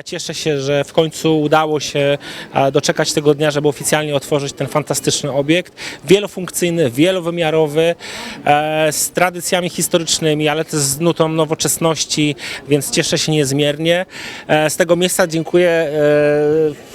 Ja cieszę się, że w końcu udało się e, doczekać tego dnia, żeby oficjalnie otworzyć ten fantastyczny obiekt. Wielofunkcyjny, wielowymiarowy, e, z tradycjami historycznymi, ale też z nutą nowoczesności, więc cieszę się niezmiernie. E, Z tego miejsca dziękuję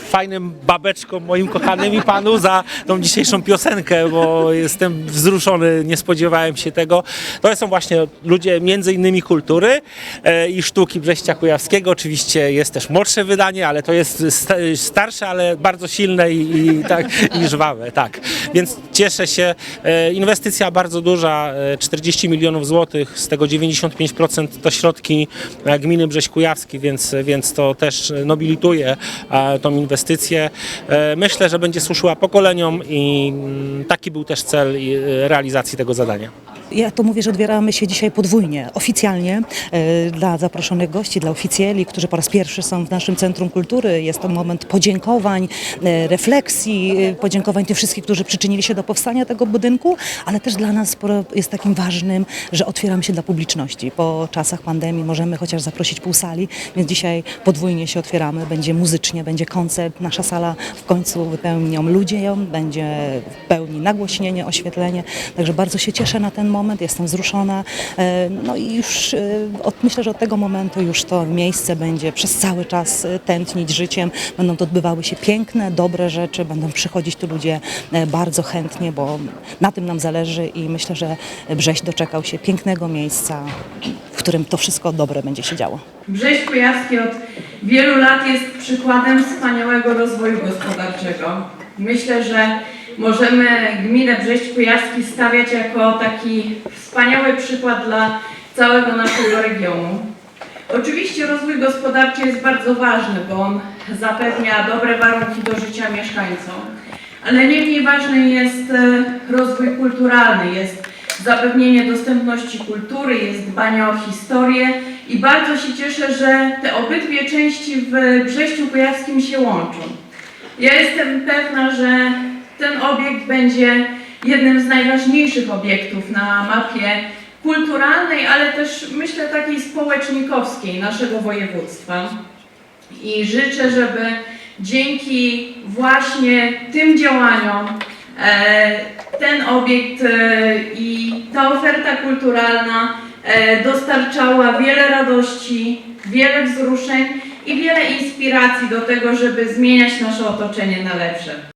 fajnym babeczkom, moim kochanym i panu za tą dzisiejszą piosenkę, bo jestem wzruszony, nie spodziewałem się tego. To są właśnie ludzie między innymi kultury e, i sztuki Brześcia Kujawskiego. Oczywiście jest też młodsze wydanie, ale to jest sta- starsze, ale bardzo silne i, i, tak, i żwawe, tak. Więc cieszę się. E, Inwestycja bardzo duża, e, 40 milionów złotych, z tego 95% to środki e, gminy Brześć Kujawski, więc, więc to też nobilituje e, tą inwestycję. E, Myślę, że będzie służyła pokoleniom i mm, taki był też cel e, realizacji tego zadania. Ja to mówię, że otwieramy się dzisiaj podwójnie, oficjalnie e, dla zaproszonych gości, dla oficjeli, którzy po raz pierwszy są w naszym Centrum Kultury. Jest to moment podziękowań, e, refleksji, e, podziękowań tych wszystkich, którzy przyczynili się do powstania tego budynku, ale też dla nas jest takim ważnym, że otwieramy się dla publiczności. Po czasach pandemii możemy chociaż zaprosić pół sali, więc dzisiaj podwójnie się otwieramy. Będzie muzycznie, będzie koncert, nasza sala w końcu wypełnią ludzie ją, będzie w pełni nagłośnienie, oświetlenie. Także bardzo się cieszę na ten moment, jestem wzruszona. E, No i już e, od, myślę, że od tego momentu już to miejsce będzie przez cały czas e, tętnić życiem. Będą to odbywały się piękne, dobre rzeczy, będą przychodzić tu ludzie bardzo chętnie, bo na tym nam zależy i myślę, że Brześć doczekał się pięknego miejsca, w którym to wszystko dobre będzie się działo. Brześć Kujawski od wielu lat jest przykładem wspaniałego rozwoju gospodarczego. Myślę, że możemy gminę Brześć Kujawski stawiać jako taki wspaniały przykład dla całego naszego regionu. Oczywiście rozwój gospodarczy jest bardzo ważny, bo on zapewnia dobre warunki do życia mieszkańcom, ale nie mniej ważny jest e, rozwój kulturalny, jest zapewnienie dostępności kultury, jest dbanie o historię i bardzo się cieszę, że te obydwie części w Brześciu Kujawskim się łączą. Ja jestem pewna, że obiekt będzie jednym z najważniejszych obiektów na mapie kulturalnej, ale też myślę takiej społecznikowskiej naszego województwa. I życzę, żeby dzięki właśnie tym działaniom e, ten obiekt e, i ta oferta kulturalna e, dostarczała wiele radości, wiele wzruszeń i wiele inspiracji do tego, żeby zmieniać nasze otoczenie na lepsze.